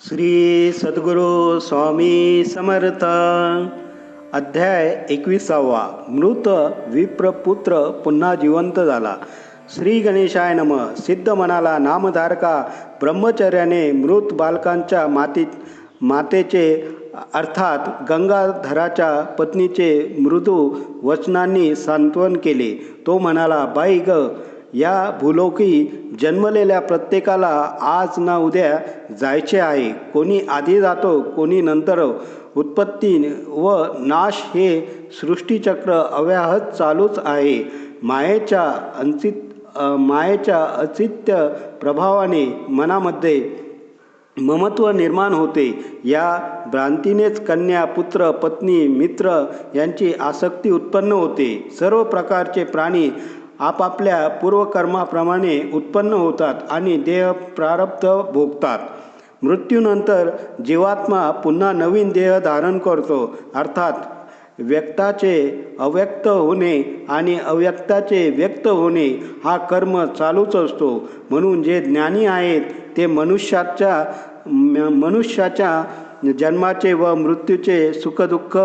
श्री सद्गुरू स्वामी समर्थ. अध्याय एकविसावा. मृत विप्रपुत्र पुन्हा जिवंत झाला. श्री गणेशाय नम. सिद्ध मनाला नामधारका ब्रह्मचर्याने मृत बालकांच्या माती मातेचे अर्थात गंगाधराच्या पत्नीचे मृदू वचनांनी सांत्वन केले. तो म्हणाला बाई ग या भूलोकी जन्मलेल्या प्रत्येकाला आज ना उद्या जायचे आहे. कोणी आधी जातो कोणी नंतर उत्पत्ती व नाश हे सृष्टीचक्र अव्याहत चालूच आहे. मायेच्या अंचित मायेच्या अचित्य प्रभावाने मनामध्ये ममत्व निर्माण होते. या भ्रांतीनेच कन्या पुत्र पत्नी मित्र यांची आसक्ती उत्पन्न होते. सर्व प्रकारचे प्राणी आपापल्या पूर्वकर्माप्रमाणे उत्पन्न होतात आणि देह प्रारब्ध भोगतात. मृत्यूनंतर जीवात्मा पुन्हा नवीन देह धारण करतो अर्थात व्यक्ताचे अव्यक्त होणे आणि अव्यक्ताचे व्यक्त होणे हा कर्म चालूच असतो. म्हणून जे ज्ञानी आहेत ते मनुष्याच्या मनुष्याच्या जन्माचे व मृत्यूचे सुखदुःख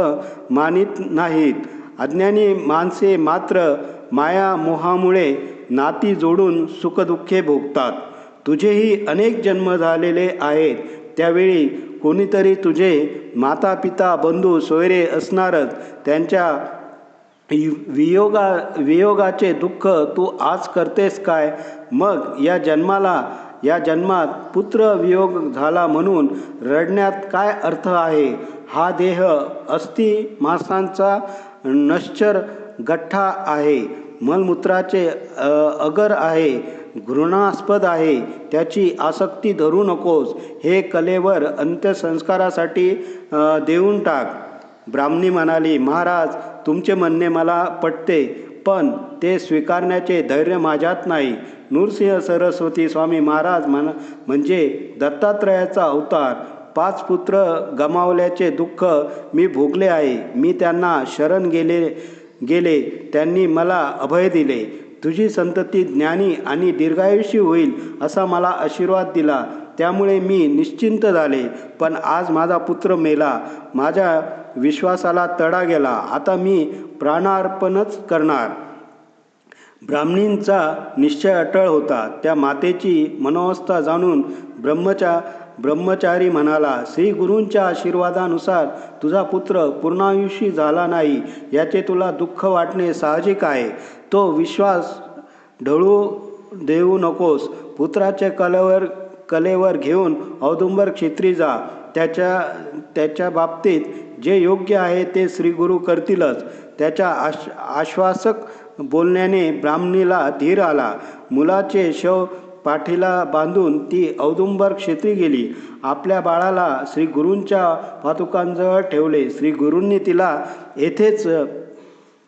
मानित नाहीत. अज्ञानी माणसे मात्र माया मोहामुळे नाती जोडून सुखदुःखे भोगतात. तुझेही अनेक जन्म झालेले आहेत. त्यावेळी कोणीतरी तुझे माता पिता बंधू सोयरे असणारच. त्यांच्या वियोगा वियोगाचे दुःख तू आज करतेस काय? मग या जन्माला या जन्मात पुत्र वियोग झाला म्हणून रडण्यात काय अर्थ आहे? हा देह अस्थि मासांचा नश्चर गठ्ठा आहे मलमूत्राचे अगर आहे घृणास्पद आहे त्याची आसक्ती धरू नकोस हे कलेवर अंत्यसंस्कारासाठी देऊन टाक. ब्राह्मणी म्हणाली महाराज तुमचे म्हणणे मला पटते पण ते स्वीकारण्याचे धैर्य माझ्यात नाही. नृसिंह सरस्वती स्वामी महाराज म्हण म्हणजे दत्तात्रयाचा अवतार पाच पुत्र गमावल्याचे दुःख मी भोगले आहे मी त्यांना शरण गेले गेले त्यांनी मला अभय दिले. तुझी संतती ज्ञानी आणि दीर्घायुषी होईल असा मला आशीर्वाद दिला. त्यामुळे मी निश्चिंत झाले. पण आज माझा पुत्र मेला. माझ्या विश्वासाला तडा गेला. आता मी प्राणार्पणच करणार. ब्राह्मणींचा निश्चय अटळ होता. त्या मातेची मनोवस्था जाणून ब्रह्मचा ब्रह्मचारी म्हणाला श्री गुरूंच्या आशीर्वादानुसार तुझा पुत्र पूर्णायुषी झाला नाही. याचे तुला दुःख वाटणे साहजिक आहे. तो विश्वास ढळू देऊ नकोस. पुत्राच्या कलेवर कलेवर घेऊन औदुंबर क्षेत्री जा. त्याच्या त्याच्या बाबतीत जे योग्य आहे ते श्रीगुरू करतीलच. त्याच्या आश आश्वासक बोलण्याने ब्राह्मणीला धीर आला. मुलाचे शव पाठीला बांधून ती औदुंबर क्षेत्री गेली. आपल्या बाळाला श्री गुरूंच्या पादुकांजवळ ठेवले. श्री गुरूंनी तिला येथेच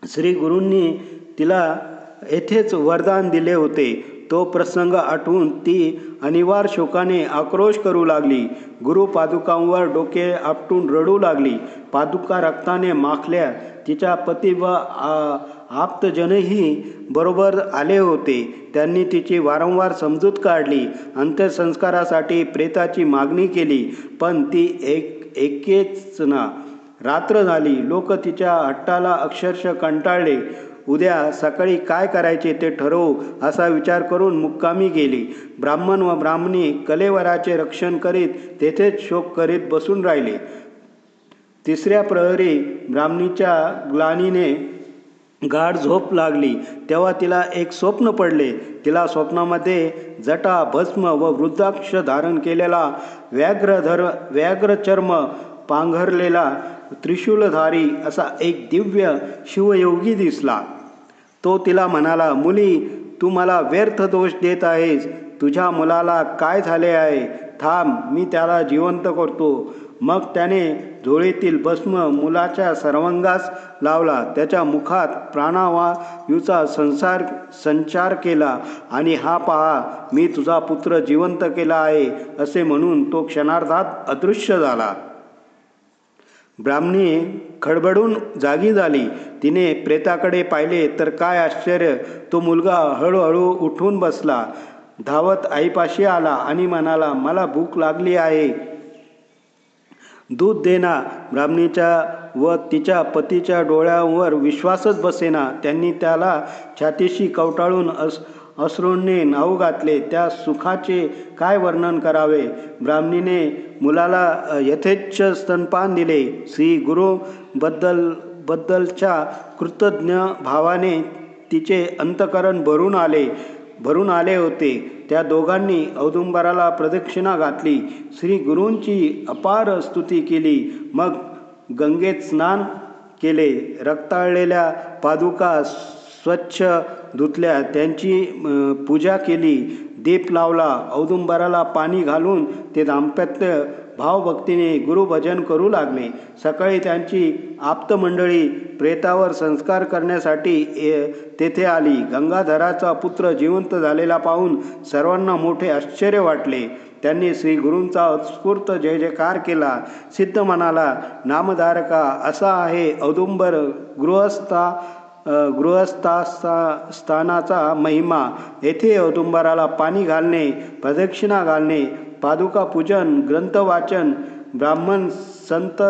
श्री गुरूंनी तिला येथेच वरदान दिले होते. तो प्रसंग आठवून ती अनिवार्य शोकाने आक्रोश करू लागली. गुरु पादुकांवर डोके आपटून रडू लागली. पादुका रक्ताने माखल्या. तिच्या पती व आप्तजनही बरोबर आले होते. त्यांनी तिची वारंवार समजूत काढली. अंत्यसंस्कारासाठी प्रेताची मागणी केली. पण ती एक एकेच ना. रात्र झाली. लोक तिच्या हट्टाला अक्षरशः कंटाळले. उद्या सकाळी काय करायचे ते ठरवू असा विचार करून मुक्कामी गेली. ब्राह्मण व ब्राह्मणी कलेवराचे रक्षण करीत तेथेच शोक करीत बसून राहिले. तिसऱ्या प्रहरी ब्राह्मणीच्या ग्लानीने गाढ झोप लागली. तेव्हा तिला एक स्वप्न पडले. तिला स्वप्नामध्ये जटा भस्म व वृद्धाक्ष धारण केलेला व्याघ्रधर व्याघ्रचर्म पांघरलेला त्रिशूलधारी असा एक दिव्य शिवयोगी दिसला. तो तिला म्हणाला मुली तू मला व्यर्थ दोष देत आहेस. तुझ्या मुलाला काय झाले आहे? थांब मी त्याला जिवंत करतो. मग त्याने झोळीतील भस्म मुलाच्या सर्वांगास लावला. त्याच्या मुखात प्राणावायूचा संसार संचार केला आणि हा पहा मी तुझा पुत्र जिवंत केला आहे असे म्हणून तो क्षणार्धात अदृश्य झाला. ब्राह्मणी खडबडून जागी झाली. तिने प्रेताकडे पाहिले तर काय आश्चर्य तो मुलगा हळूहळू उठून बसला. धावत आईपाशी आला आणि म्हणाला मला भूक लागली आहे. दूध देना ब्राह्मणीच्या व तिच्या पतीच्या डोळ्यावर विश्वासच बसेना. त्यांनी त्याला छातीशी कवटाळून अस अश्रूंनी नाऊ घातले. त्या सुखाचे काय वर्णन करावे? ब्राह्मणीने मुलाला यथेच्छ स्तनपान दिले. श्री गुरुबद्दल बद्दलच्या कृतज्ञ भावाने तिचे अंतकरण भरून आले. भरून आले होते. त्या दोघांनी औदुंबराला प्रदक्षिणा घातली. श्री गुरूंची अपार स्तुती केली. मग गंगेत स्नान केले. रक्ताळलेल्या पादुका स्वच्छ धुतल्या. त्यांची पूजा केली. दीप लावला औदुंबराला पाणी घालून ते दाम्पत्य भावभक्तीने गुरुभजन करू लागले. सकाळी त्यांची आप्तमंडळी प्रेतावर संस्कार करण्यासाठी ए- तेथे आली. गंगाधराचा पुत्र जिवंत झालेला पाहून सर्वांना मोठे आश्चर्य वाटले. त्यांनी श्री गुरूंचा उत्स्फूर्त जय जयकार केला. सिद्ध म्हणाला नामधारका असा आहे औदुंबर गृहस्था गृहस्थास्था स्थानाचा महिमा. येथे औदुंबराला पाणी घालणे प्रदक्षिणा घालणे पादुका पूजन ग्रंथवाचन ब्राह्मण संत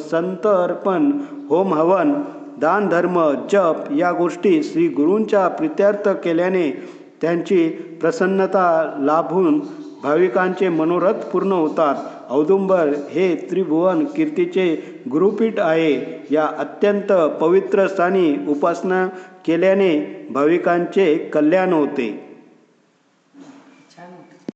संत अर्पण होम हवन दान धर्म जप या गोष्टी श्री गुरूंच्या प्रित्यर्थ केल्याने त्यांची प्रसन्नता लाभून भाविकांचे मनोरथ पूर्ण होतात. औदुंबर हे त्रिभुवन कीर्तीचे गुरुपीठ आहे. या अत्यंत पवित्र स्थानी उपासना केल्याने भाविकांचे कल्याण होते.